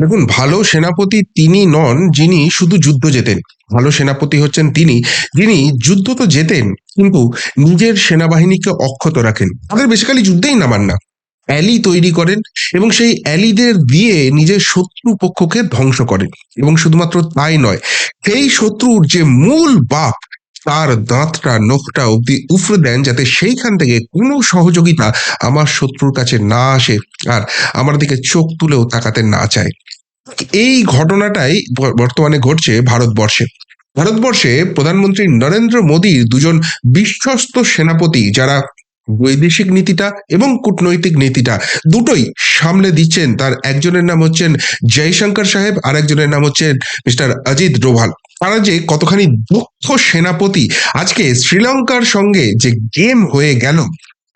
দেখুন, ভালো সেনাপতি তিনি নন, যিনি শুধু যুদ্ধ জেতেন। ভালো সেনাপতি হচ্ছেন তিনি, যিনি যুদ্ধ তো জেতেন, কিন্তু নিজের সেনাবাহিনীকে অক্ষত রাখেন। তাদের বেসিক্যালি যুদ্ধেই নামান না। অ্যালি তৈরি করেন এবং সেই অ্যালিদের দিয়ে নিজের শত্রু পক্ষকে ধ্বংস করেন। এবং শুধুমাত্র তাই নয়, সেই শত্রুর যে মূল বাপ তার দাঁতটা, নখটা অব্দি উফরে দেন যাতে সেইখান থেকে কোনো সহযোগিতা আমার শত্রুর কাছে না আসে আর আমার দিকে চোখ তুলেও তাকাতে না চায়। এই ঘটনাটাই বর্তমানে ঘটছে ভারতবর্ষে। ভারতবর্ষে প্রধানমন্ত্রী নরেন্দ্র মোদীর দুজন বিশ্বস্ত সেনাপতি যারা বৈদেশিক নীতিটা এবং কূটনৈতিক নীতিটা দুটোই সামলে দিচ্ছেন। তার একজনের নাম হচ্ছেন জয়শঙ্কর সাহেব আর একজনের নাম হচ্ছেন মিস্টার অজিত ডোভাল। তারা যে কতখানি দক্ষ সেনাপতি। আজকে শ্রীলঙ্কার সঙ্গে যে গেম হয়ে গেল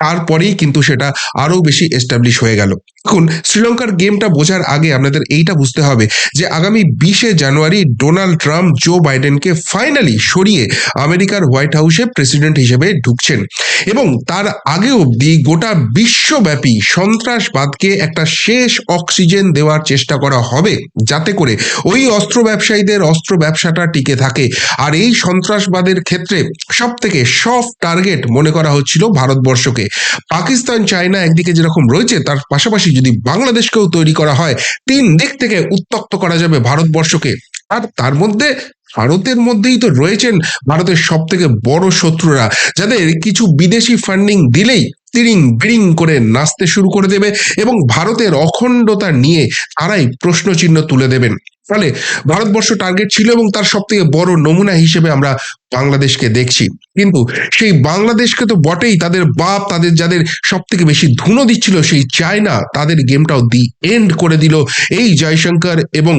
তারপরেই কিন্তু সেটা আরও বেশি এস্টাবলিশ হয়ে গেল। দেখুন, শ্রীলঙ্কার গেমটা বোঝার আগে আপনাদের এইটা বুঝতে হবে যে আগামী বিশে জানুয়ারি ডোনাল্ড ট্রাম্প, জো বাইডেনকে ফাইনালি সরিয়ে আমেরিকার হোয়াইট হাউসে প্রেসিডেন্ট হিসেবে ঢুকছেন। এবং তার আগে অবধি গোটা বিশ্বব্যাপী সন্ত্রাসবাদকে একটা শেষ অক্সিজেন দেওয়ার চেষ্টা করা হবে যাতে করে ওই অস্ত্র ব্যবসায়ীদের অস্ত্র ব্যবসাটা টিকে থাকে। আর এই সন্ত্রাসবাদের ক্ষেত্রে সব থেকে সফট টার্গেট মনে করা হচ্ছিল ভারতবর্ষকে। পাকিস্তান, চায়না একদিকে যেরকম রয়েছে, তার পাশাপাশি যদি বাংলাদেশকেও তৈরি করা হয়, তিন দিক থেকে উত্তক্ত করা যাবে ভারতবর্ষকে। আর তার মধ্যে ভারতের মধ্যেই তো রয়েছেন ভারতের সব থেকে বড় শত্রুরা, যাদের কিছু বিদেশি ফান্ডিং দিলেই তিরিং বিড়িং করে নাচতে শুরু করে দেবে এবং ভারতের অখণ্ডতা নিয়ে তারাই প্রশ্নচিহ্ন তুলে দেবেন। ফলে ভারতবর্ষ টার্গেট ছিল এবং তার সব থেকে বড় নমুনা হিসেবে আমরা বাংলাদেশকে দেখছি। কিন্তু সেই বাংলাদেশকে তো বটেই তাদের বাপ, তাদের যাদের সব থেকে বেশি ধুনো দিচ্ছিল সেই চায়না, তাদের গেমটাও দি এন্ড করে দিল এই জয়শঙ্কর এবং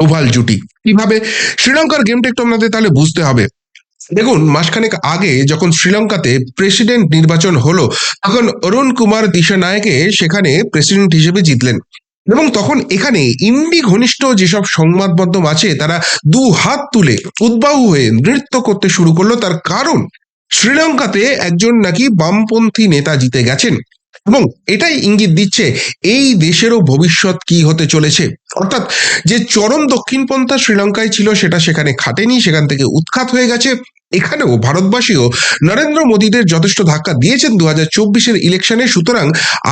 ডোভাল জুটি। কীভাবে? শ্রীলঙ্কার গেমটা একটু আপনাদের তাহলে বুঝতে হবে। দেখুন, মাসখানেক আগে যখন শ্রীলঙ্কাতে প্রেসিডেন্ট নির্বাচন হলো, তখন অরুণ কুমার দিশানায়কে সেখানে প্রেসিডেন্ট হিসেবে জিতলেন। এবং তখন এখানে ইন্ডি ঘনিষ্ঠ যেসব সংবাদ মাধ্যম আছে, তারা দু হাত তুলে উদ্বাহু হয়ে নৃত্য করতে শুরু করল। তার কারণ, শ্রীলঙ্কাতে একজন নাকি বামপন্থী নেতা জিতে গেছেন। এবং এটাই ইঙ্গিত দিচ্ছে এই দেশেরও ভবিষ্যৎ কি হতে চলেছে। অর্থাৎ যে চরম দক্ষিণপন্থা শ্রীলঙ্কায় ছিল সেটা সেখানে খাটেনি, সেখান থেকে উৎখাত হয়ে গেছে। এখানেও ভারতবাসীও নরেন্দ্র মোদীদের যথেষ্ট ধাক্কা দিয়েছেন দু হাজার চব্বিশের ইলেকশনে। সুতরাং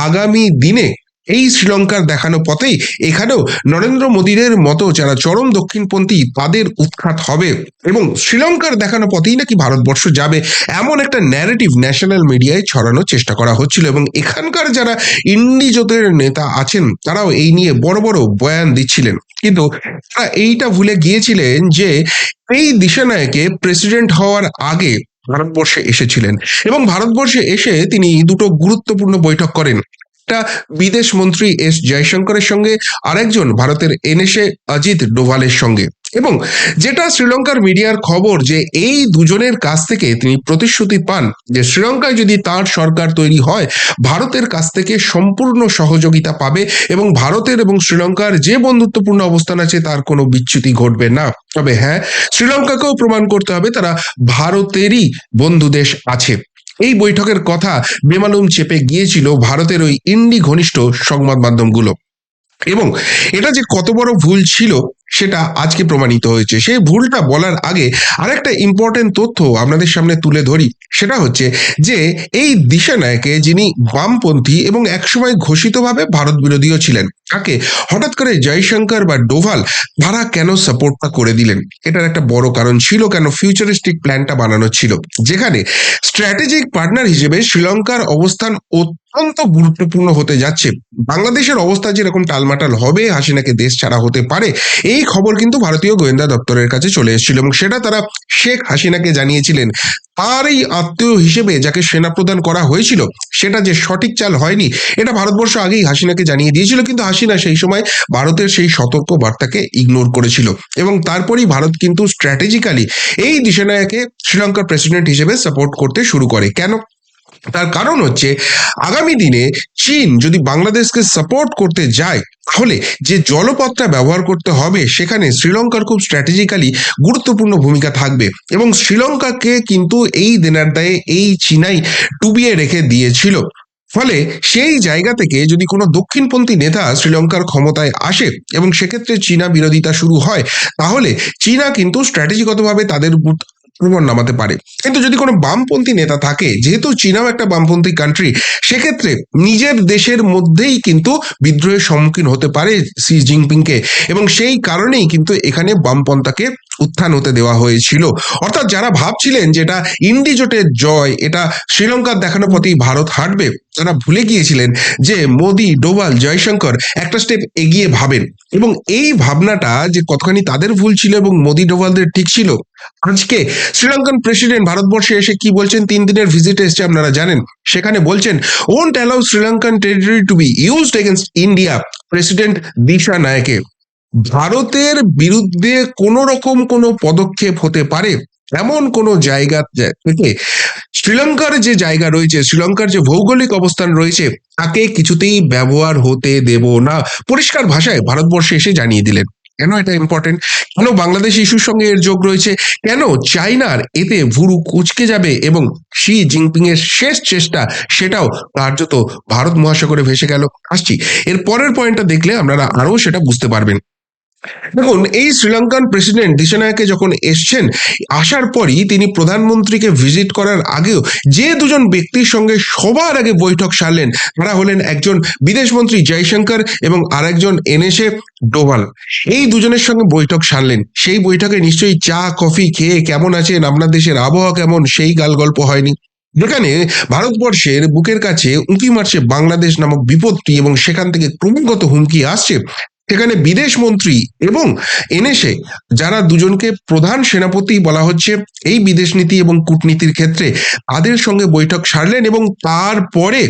আগামী দিনে এই শ্রীলঙ্কার দেখানো পথেই এখানেও নরেন্দ্র মোদীদের মতো যারা চরম দক্ষিণপন্থী, তাদের উৎখাত হবে। এবং শ্রীলঙ্কার দেখানো পথেই নাকি ভারতবর্ষ যাবে, এমন একটা ন্যারেটিভ ন্যাশনাল মিডিয়ায় ছড়ানোর চেষ্টা করা হচ্ছিল। এবং এখানকার যারা ইন্ডি জোটের নেতা আছেন, তারাও এই নিয়ে বড় বড় বয়ান দিচ্ছিলেন। কিন্তু তারা এইটা ভুলে গিয়েছিলেন যে, এই দিশানায়কে প্রেসিডেন্ট হওয়ার আগে ভারতবর্ষে এসেছিলেন। এবং ভারতবর্ষে এসে তিনি দুটো গুরুত্বপূর্ণ বৈঠক করেন। একটা বিদেশ মন্ত্রী এস জয়শঙ্করের সঙ্গে আরেকজন ভারতের এনএসএ অজিত ডোভালের সঙ্গে। এবং যেটা শ্রীলঙ্কার মিডিয়ার খবর যে এই দুজনের কাছ থেকে তিনি প্রতিশ্রুতি পান যে শ্রীলঙ্কায় যদি তার সরকার তৈরি হয়, ভারতের কাছ থেকে সম্পূর্ণ সহযোগিতা পাবে এবং ভারতের এবং শ্রীলঙ্কার যে বন্ধুত্বপূর্ণ অবস্থান আছে তার কোনো বিচ্যুতি ঘটবে না। তবে হ্যাঁ শ্রীলঙ্কাকেও প্রমাণ করতে হবে তারা ভারতেরই বন্ধু দেশ আছে। এই বৈঠকের কথা বেমালুম চেপে গিয়েছিল ভারতের ওই ইন্ডি ঘনিষ্ঠ সংবাদ মাধ্যমগুলো। এবং এটা যে কত বড় ভুল ছিল, সেটা আজকে প্রমাণিত হয়েছে। সেই ভুলটা বলার আগে আরেকটা ইম্পর্টেন্ট তথ্য আপনাদের সামনে তুলে ধরি। সেটা হচ্ছে যে এই দিশানায়কে যিনি বামপন্থী এবং একসময় ঘোষিতভাবে ভারত বিরোধীও ছিলেন তাকে হঠাৎ করে জয়শঙ্কর বা ডোভাল তারা কেন সাপোর্টটা করে দিলেন? এটার একটা বড় কারণ ছিল কেন? ফিউচারিস্টিক প্ল্যানটা বানানো ছিল। যেখানে স্ট্র্যাটেজিক পার্টনার হিসেবে শ্রীলঙ্কার অবস্থান অত্যন্ত গুরুত্বপূর্ণ হতে যাচ্ছে। বাংলাদেশের অবস্থা যেরকম টালমাটাল হবে, হাসিনাকে দেশ ছাড়া হতে পারে, এই খবর কিন্তু ভারতীয় গোয়েন্দা দপ্তরের কাছে চলে এসেছিল এবং সেটা তারা শেখ হাসিনাকে জানিয়েছিলেন। তারই আত্মীয় হিসেবে যাকে সেনা প্রদান করা হয়েছিল, সেটা যে সঠিক চাল হয়নি, এটা ভারতবর্ষ আগেই হাসিনাকে জানিয়ে দিয়েছিল, কিন্তু হাসিনা সেই সময় ভারতের সেই সতর্ক বার্তাকে ইগনোর করেছিল। এবং তারপরেই ভারত কিন্তু স্ট্র্যাটেজিক্যালি এই দিশানায়কে শ্রীলঙ্কার প্রেসিডেন্ট হিসেবে সাপোর্ট করতে শুরু করে। কেন? তার কারণ হচ্ছে, আগামী দিনে চীন যদি বাংলাদেশকে সাপোর্ট করতে যায়, তাহলে যে জলপথটা ব্যবহার করতে হবে, সেখানে শ্রীলঙ্কার খুব স্ট্র্যাটেজিক্যালি গুরুত্বপূর্ণ ভূমিকা থাকবে। এবং শ্রীলঙ্কাকে কিন্তু এই দেনার দায়ে এই চীনাই ডুবিয়ে রেখে দিয়েছিল। ফলে সেই জায়গা থেকে যদি কোনো দক্ষিণপন্থী নেতা শ্রীলঙ্কার ক্ষমতায় আসে, এবং সেক্ষেত্রে চীনা বিরোধিতা শুরু হয়, তাহলে চীনা কিন্তু স্ট্র্যাটেজিগতভাবে তাদের উপর আক্রমণ নামাতে পারে। কিন্তু যদি কোনো বামপন্থী নেতা থাকে, যেহেতু চীনাও একটা বামপন্থী কান্ট্রি সেক্ষেত্রে নিজের দেশের মধ্যেই কিন্তু বিদ্রোহের সম্মুখীন হতে পারে সি জিনপিংকে এবং সেই কারণেই কিন্তু এখানে বামপন্থাকে উত্থান হতে দেওয়া হয়েছিল। অর্থাৎ যারা ভাবছিলেন যে এটা ইন্ডি জোটের জয়, এটা শ্রীলঙ্কার দেখানো পথেই ভারত হাঁটবে, তারা ভুলে গিয়েছিলেন যে মোদি, ডোভাল, জয়শঙ্কর একটা স্টেপ এগিয়ে ভাবেন। এবং এই ভাবনাটা যে কতখানি তাদের ভুল ছিল এবং মোদি, ডোভালদের ঠিক ছিল, আজকে শ্রীলঙ্কান প্রেসিডেন্ট ভারতবর্ষে এসে কি বলছেন? তিন দিনের ভিজিটে এসছে, আপনারা জানেন। সেখানে বলছেন won't allow Sri Lankan territory to be used against India president Dissanayake. ভারতের বিরুদ্ধে কোনো রকম কোনো পদক্ষেপ হতে পারে? এমন কোনো জায়গা থেকে শ্রীলঙ্কার যে জায়গা রয়েছে, শ্রীলঙ্কার যে ভৌগোলিক অবস্থান রয়েছে, তাকে কিছুতেই ব্যবহার হতে দেব না। পরিষ্কার ভাষায় ভারতবর্ষে এসে জানিয়ে দিলেন, কেন এটা ইম্পর্টেন্ট কেন বাংলাদেশ ইস্যুর সঙ্গে এর যোগ রয়েছে? কেন চাইনার এতে ভুরু কুচকে যাবে এবং শি জিনপিং এর শেষ চেষ্টা সেটাও কার্যত ভারত মহাসাগরে ভেসে গেল? আসছি। এর পরের পয়েন্টটা দেখলে আপনারা আরও সেটা বুঝতে পারবেন। দেখুন, এই শ্রীলঙ্কান প্রেসিডেন্ট দিশানায়কে যখন এসছেন, আসার পরই তিনি প্রধানমন্ত্রীকে ভিজিট করার আগেও যে দুজন ব্যক্তির সঙ্গে সবার আগে বৈঠক সারলেন, তারা হলেন একজন বিদেশমন্ত্রী জয়শঙ্কর এবং আরেকজন এনেসে ডোভাল। এই দুজনের সঙ্গে বৈঠক সারলেন। সেই বৈঠকে নিশ্চয়ই চা, কফি খেয়ে কেমন আছেন? আপনার দেশের আবহাওয়া কেমন? সেই গাল গল্প হয়নি। যেখানে ভারতবর্ষের বুকের কাছে উঁকি মারছে বাংলাদেশ নামক বিপত্তি এবং সেখান থেকে ক্রমাগত হুমকি আসছে সেখানে বিদেশ মন্ত্রী এবং এনেসে যারা দুজনকে প্রধান সেনাপতি বলা হচ্ছে, এই বিদেশ নীতি এবং কূটনীতির ক্ষেত্রে তাদের সঙ্গে বৈঠক সারলেন এবং তারপরে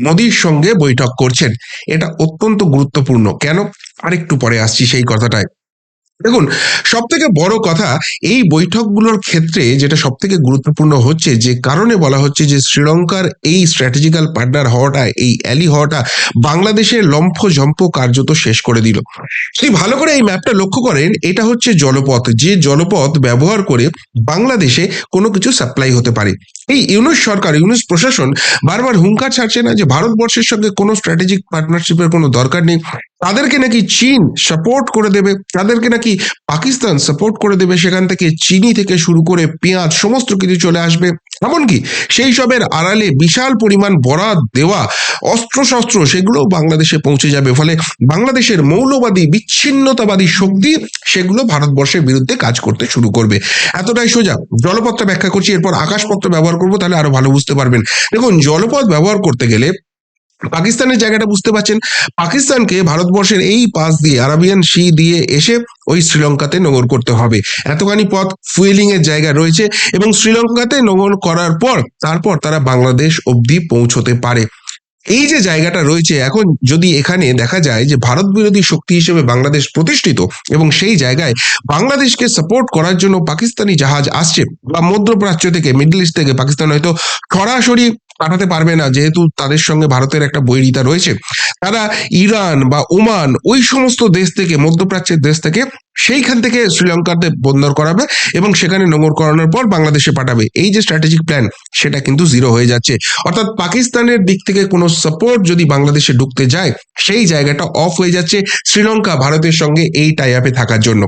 মোদির সঙ্গে বৈঠক করছেন। এটা অত্যন্ত গুরুত্বপূর্ণ। কেন? আরেকটু পরে আসছি সেই কথাটায়। দেখুন সব থেকে বড় কথা এই বৈঠকগুলোর ক্ষেত্রে যেটা সব থেকে গুরুত্বপূর্ণ হচ্ছে যে কারণে বলা হচ্ছে যে শ্রীলঙ্কার এই স্ট্র্যাটেজিক্যাল পার্টনার হওয়াটা, এই অ্যালি হওয়াটা বাংলাদেশের লম্ফ ঝম্প কার্যত শেষ করে দিল। যদি ভালো করে এই ম্যাপটা লক্ষ্য করেন, এটা হচ্ছে জলপথ। যে জলপথ ব্যবহার করে বাংলাদেশে কোনো কিছু সাপ্লাই হতে পারে। এই ইউনুস সরকার, ইউনুস প্রশাসন বারবার হুঙ্কার ছাড়ছে না যে ভারতবর্ষের সঙ্গে কোনো স্ট্র্যাটেজিক পার্টনারশিপের কোনো দরকার নেই। তাদেরকে নাকি চীন সাপোর্ট করে দেবে, তাদেরকে নাকি পাকিস্তান সাপোর্ট করে দেবে, সেখান থেকে চিনি থেকে শুরু করে পেঁয়াজ, সমস্ত কিছু চলে আসবে। এমনকি সেই সবের আড়ালে বিশাল পরিমাণ বরাদ দেওয়া অস্ত্রশস্ত্র সেগুলো বাংলাদেশে পৌঁছে যাবে। ফলে বাংলাদেশের মৌলবাদী, বিচ্ছিন্নতাবাদী শক্তি সেগুলো ভারতবর্ষের বিরুদ্ধে কাজ করতে শুরু করবে। এতটাই সোজা। জলপথটা ব্যাখ্যা করছি, এরপর আকাশপথ ব্যবহার করব, তাহলে আরও ভালো বুঝতে পারবেন। দেখুন, জলপথ ব্যবহার করতে গেলে পাকিস্তানের জায়গাটা বুঝতে পারছেন, পাকিস্তানকে ভারতবর্ষের এই পাশ দিয়ে, আরাবিয়ান সি দিয়ে এসে ওই শ্রীলঙ্কাতে নোঙর করতে হবে। এতখানি পথ ফুয়েলিং এর জায়গা রয়েছে এবং শ্রীলঙ্কাতে নোঙর করার পর, তারপর তারা বাংলাদেশ অবধি পৌঁছতে পারে। এই যে জায়গাটা রয়েছে, এখন যদি এখানে দেখা যায় যে ভারত বিরোধী শক্তি হিসেবে বাংলাদেশ প্রতিষ্ঠিত এবং সেই জায়গায় বাংলাদেশকে সাপোর্ট করার জন্য পাকিস্তানি জাহাজ আসছে, বা মধ্যপ্রাচ্য থেকে মিডল ইস্ট থেকে পাকিস্তান হয়তো সরাসরি পাঠাতে পারবে না, যেহেতু তাদের সঙ্গে ভারতের একটা বৈরিতা রয়েছে। তারা ইরান বা ওমান, ওই সমস্ত দেশ থেকে, মধ্যপ্রাচ্যের দেশ থেকে, সেইখান থেকে শ্রীলঙ্কাতে বন্দর করাবে এবং সেখানে নোংর করানোর পর বাংলাদেশে পাঠাবে। এই যে স্ট্র্যাটেজিক প্ল্যান সেটা কিন্তু জিরো হয়ে যাচ্ছে। অর্থাৎ পাকিস্তানের দিক থেকে কোনো সাপোর্ট যদি বাংলাদেশে ঢুকতে যায়, সেই জায়গাটা অফ হয়ে যাচ্ছে শ্রীলঙ্কা, ভারতের সঙ্গে এই টাই আপে থাকার জন্য।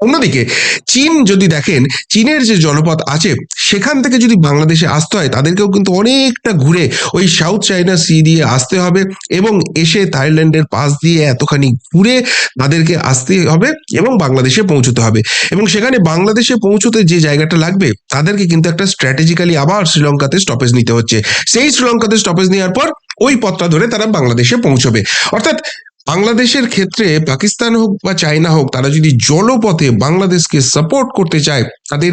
অন্যদিকে চীন যদি দেখেন, চীনের যে জলপথ আছে, সেখান থেকে যদি বাংলাদেশে আসতে হয়, তাদেরকেও কিন্তু অনেকটা ঘুরে ওই সাউথ চাইনা সি দিয়ে আসতে হবে এবং এসে থাইল্যান্ডের পাশ দিয়ে এতখানি ঘুরে তাদেরকে আসতে হবে এবং বাংলাদেশে পৌঁছতে হবে। এবং সেখানে বাংলাদেশে পৌঁছতে যে জায়গাটা লাগবে, তাদেরকে কিন্তু একটা স্ট্র্যাটেজিক্যালি আবার শ্রীলঙ্কাতে স্টপেজ নিতে হচ্ছে। সেই শ্রীলঙ্কাতে স্টপেজ নেওয়ার পর ওই পথটা ধরে তারা বাংলাদেশে পৌঁছবে। অর্থাৎ বাংলাদেশের ক্ষেত্রে পাকিস্তান হোক বা চায়না হোক তারা যদি জলপথে বাংলাদেশকে সাপোর্ট করতে চায় তাদের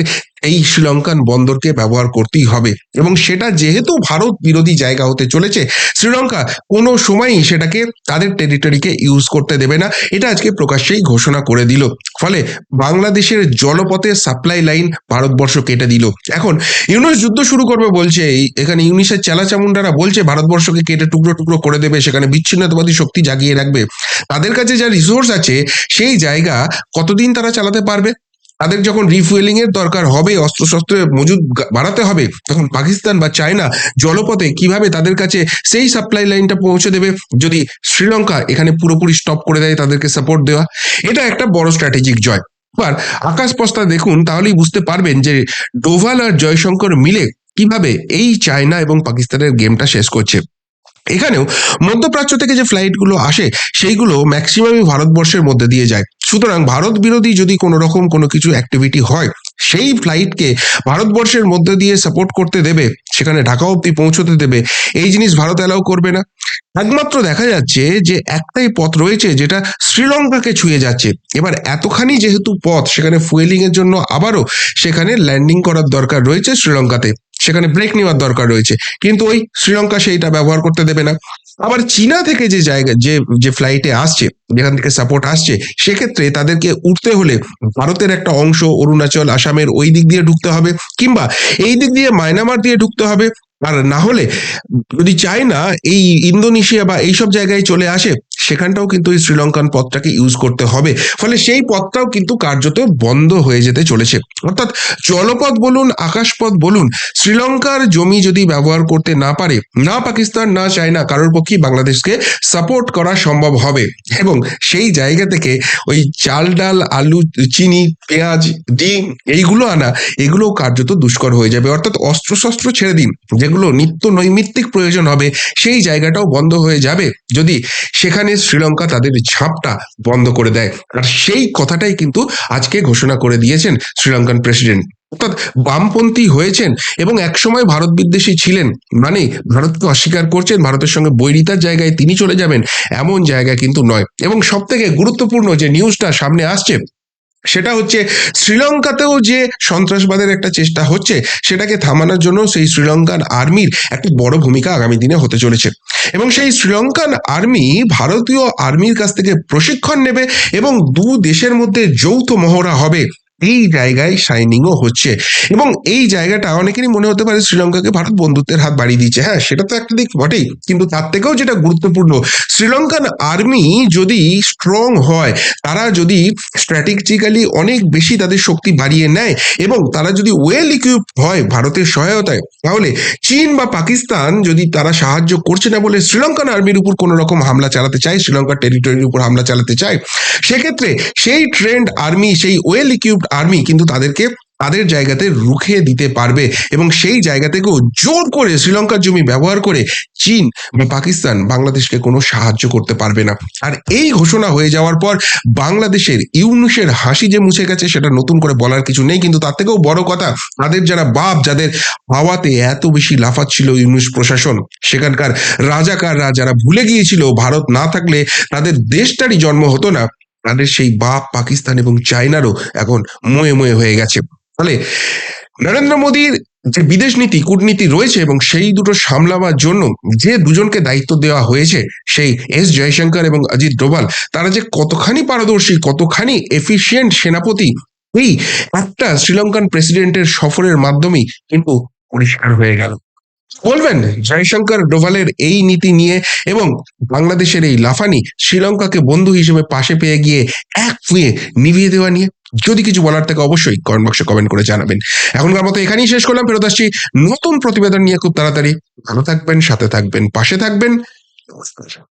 এই শ্রীলঙ্কান বন্দরকে ব্যবহার করতেই হবে। এবং সেটা যেহেতু ভারত বিরোধী জায়গা হতে চলেছে, শ্রীলঙ্কা কোনো সময়ই সেটাকে তাদের টেরিটরিকে ইউজ করতে দেবে না। এটা আজকে প্রকাশ্যেই ঘোষণা করে দিল। ফলে বাংলাদেশের জলপথে সাপ্লাই লাইন ভারতবর্ষ কেটে দিল। এখন ইউনুস যুদ্ধ শুরু করবে বলছে এখানে ইউনিসের চেলাচামুন্ডারা বলছে, ভারতবর্ষকে কেটে টুকরো টুকরো করে দেবে, সেখানে বিচ্ছিন্নতাবাদী শক্তি জাগিয়ে রাখবে। তাদের কাছে যা রিসোর্স আছে, সেই জায়গা কতদিন তারা চালাতে পারবে? তাদের যখন রিফুয়েলিং এর দরকার হবে অস্ত্রশস্ত্রের মজুদ বাড়াতে হবে, তখন পাকিস্তান বা চায়না জলপথে কীভাবে তাদের কাছে সেই সাপ্লাই লাইনটা পৌঁছে দেবে? যদি শ্রীলঙ্কা এখানে পুরোপুরি স্টপ করে দেয় তাদেরকে সাপোর্ট দেওয়া, এটা একটা বড় স্ট্র্যাটেজিক জয়। এবার আকাশ পস্তা দেখুন, তাহলেই বুঝতে পারবেন যে ডোভাল আর জয়শঙ্কর মিলে কীভাবে এই চায়না এবং পাকিস্তানের গেমটা শেষ করছে। এখানেও মধ্যপ্রাচ্য থেকে যে ফ্লাইটগুলো আসে, সেইগুলো ম্যাক্সিমামই ভারতবর্ষের মধ্যে দিয়ে যায়। সুতরাং ভারত বিরোধী যদি কোনো রকম কোনো কিছু অ্যাক্টিভিটি হয়, সেই ফ্লাইটকে ভারতবর্ষের মধ্যে দিয়ে সাপোর্ট করতে দেবে, সেখানে ঢাকা অব্দি পৌঁছতে দেবে, এই জিনিস ভারত অ্যালাউ করবে না। একমাত্র দেখা যাচ্ছে যে একটাই পথ রয়েছে, যেটা শ্রীলঙ্কাকে ছুঁয়ে যাচ্ছে। এবার এতখানি যেহেতু পথ, সেখানে ফুয়েলিং এর জন্য আবারও সেখানে ল্যান্ডিং করার দরকার রয়েছে শ্রীলঙ্কাতে। সেখানে ব্রেক নেওয়ার দরকার রয়েছে। কিন্তু ওই শ্রীলঙ্কা সেইটা ব্যবহার করতে দেবে না। আবার চীনা থেকে যে জায়গা, যে যে ফ্লাইটে আসছে, যেখান থেকে সাপোর্ট আসছে, সেক্ষেত্রে তাদেরকে উঠতে হলে ভারতের একটা অংশ, অরুণাচল, আসামের ওই দিক দিয়ে ঢুকতে হবে, কিংবা এই দিক দিয়ে মায়ানমার দিয়ে ঢুকতে হবে। আর না হলে যদি চায় না এই ইন্দোনেশিয়া বা এইসব জায়গায় চলে আসে সেখানটাও কিন্তু এই শ্রীলঙ্কান পথটাকে ইউজ করতে হবে। ফলে সেই পথটাও কিন্তু কার্যত বন্ধ হয়ে যেতে চলেছে। অর্থাৎ জলপথ বলুন, আকাশপথ বলুন, শ্রীলঙ্কার জমি যদি ব্যবহার করতে না পারে, না পাকিস্তান, না চায়না, কারোর পক্ষেই বাংলাদেশকে সাপোর্ট করা সম্ভব হবে। এবং সেই জায়গা থেকে ওই চাল, ডাল, আলু, চিনি, পেঁয়াজ, ডিম এইগুলো আনা এগুলো কার্যত দুষ্কর হয়ে যাবে। অর্থাৎ অস্ত্রশস্ত্র ছেড়ে দিন, যেগুলো নিত্য নৈমিত্তিক প্রয়োজন হবে, সেই জায়গাটাও বন্ধ হয়ে যাবে। যদি সেখানে শ্রীলঙ্কা তাদের ছাপটা বন্ধ করে দেয়। আর সেই কথাটাই কিন্তু আজকে ঘোষণা করে দিয়েছেন শ্রীলঙ্কান প্রেসিডেন্ট। অর্থাৎ বামপন্থী হয়েছেন এবং একসময় ভারত বিদ্বেষী ছিলেন। মানে ভারতকে অস্বীকার করছেন, ভারতের সঙ্গে বৈরিতার জায়গায় তিনি চলে যাবেন, এমন জায়গা কিন্তু নয়। এবং সব থেকে গুরুত্বপূর্ণ যে নিউজটা সামনে আসছে সেটা হচ্ছে শ্রীলঙ্কাতেও যে সন্ত্রাসবাদের একটা চেষ্টা হচ্ছে, সেটাকে থামানোর জন্য সেই শ্রীলঙ্কান আর্মির একটা বড় ভূমিকা আগামী দিনে হতে চলেছে। এবং সেই শ্রীলঙ্কান আর্মি ভারতীয় আর্মির কাছ থেকে প্রশিক্ষণ নেবে এবং দু দেশের মধ্যে যৌথ মহড়া হবে। এই জায়গায় শাইনিংও হচ্ছে। এবং এই জায়গাটা অনেকেরই মনে হতে পারে শ্রীলঙ্কাকে ভারত বন্ধুত্বের হাত বাড়িয়ে দিচ্ছে হ্যাঁ সেটা তো একটা দিক বটেই। কিন্তু তার থেকেও যেটা গুরুত্বপূর্ণ, শ্রীলঙ্কান আর্মি যদি স্ট্রং হয়, তারা যদি স্ট্র্যাটেজিক্যালি অনেক বেশি তাদের শক্তি বাড়িয়ে নেয় এবং তারা যদি ওয়েল ইকুইপ হয় ভারতের সহায়তায়, তাহলে চীন বা পাকিস্তান যদি তারা সাহায্য করছে না বলে শ্রীলঙ্কান আর্মির উপর কোনো রকম হামলা চালাতে চায়, শ্রীলঙ্কার টেরিটরির উপর হামলা চালাতে চায়, সেক্ষেত্রে সেই ট্রেন্ড আর্মি সেই ওয়েল ইকুইপড আর্মি কিন্তু তাদেরকে তাদের জায়গাতে রুখে দিতে পারবে এবং সেই জায়গা থেকেও জোর করে শ্রীলঙ্কার জমি ব্যবহার করে চীন বা পাকিস্তান বাংলাদেশকে কোনো সাহায্য করতে পারবে না। আর এই ঘোষণা হয়ে যাওয়ার পর বাংলাদেশের ইউনুসের হাসি যে মুছে গেছে সেটা নতুন করে বলার কিছু নেই, কিন্তু তার থেকেও বড় কথা, তাদের যারা বাপ, যাদের হাওয়াতে এত বেশি লাফাচ্ছিল ইউনুস প্রশাসন, সেখানকার রাজাকাররা যারা ভুলে গিয়েছিল ভারত না থাকলে তাদের দেশটারই জন্ম হতো না। তাদের সেই বাপ পাকিস্তান এবং চায়নারও এখন ময়ে ময়ে হয়ে গেছে। ফলে নরেন্দ্র মোদীর যে বিদেশ নীতি, কূটনীতি রয়েছে এবং সেই দুটো সামলাবার জন্য যে দুজনকে দায়িত্ব দেওয়া হয়েছে, সেই এস জয়শঙ্কর এবং অজিত ডোভাল, তারা যে কতখানি পারদর্শী, কতখানি এফিসিয়েন্ট সেনাপতি, এই একটা শ্রীলঙ্কান প্রেসিডেন্টের সফরের মাধ্যমেই কিন্তু পরিষ্কার হয়ে গেল। বলবেন? জয়শঙ্কর ডোভালের এই নীতি নিয়ে এবং বাংলাদেশের এই লাফানি শ্রীলঙ্কাকে বন্ধু হিসেবে পাশে পেয়ে গিয়ে এক ফুয়ে নিভিয়ে দেওয়া নিয়ে যদি কিছু বলার থাকে অবশ্যই কমেন্ট বক্সে কমেন্ট করে জানাবেন। এখনকার মতো এখানেই শেষ করলাম, ফেরত আসছি নতুন প্রতিবেদন নিয়ে। খুব তাড়াতাড়ি ভালো থাকবেন, সাথে থাকবেন, পাশে থাকবেন। নমস্কার।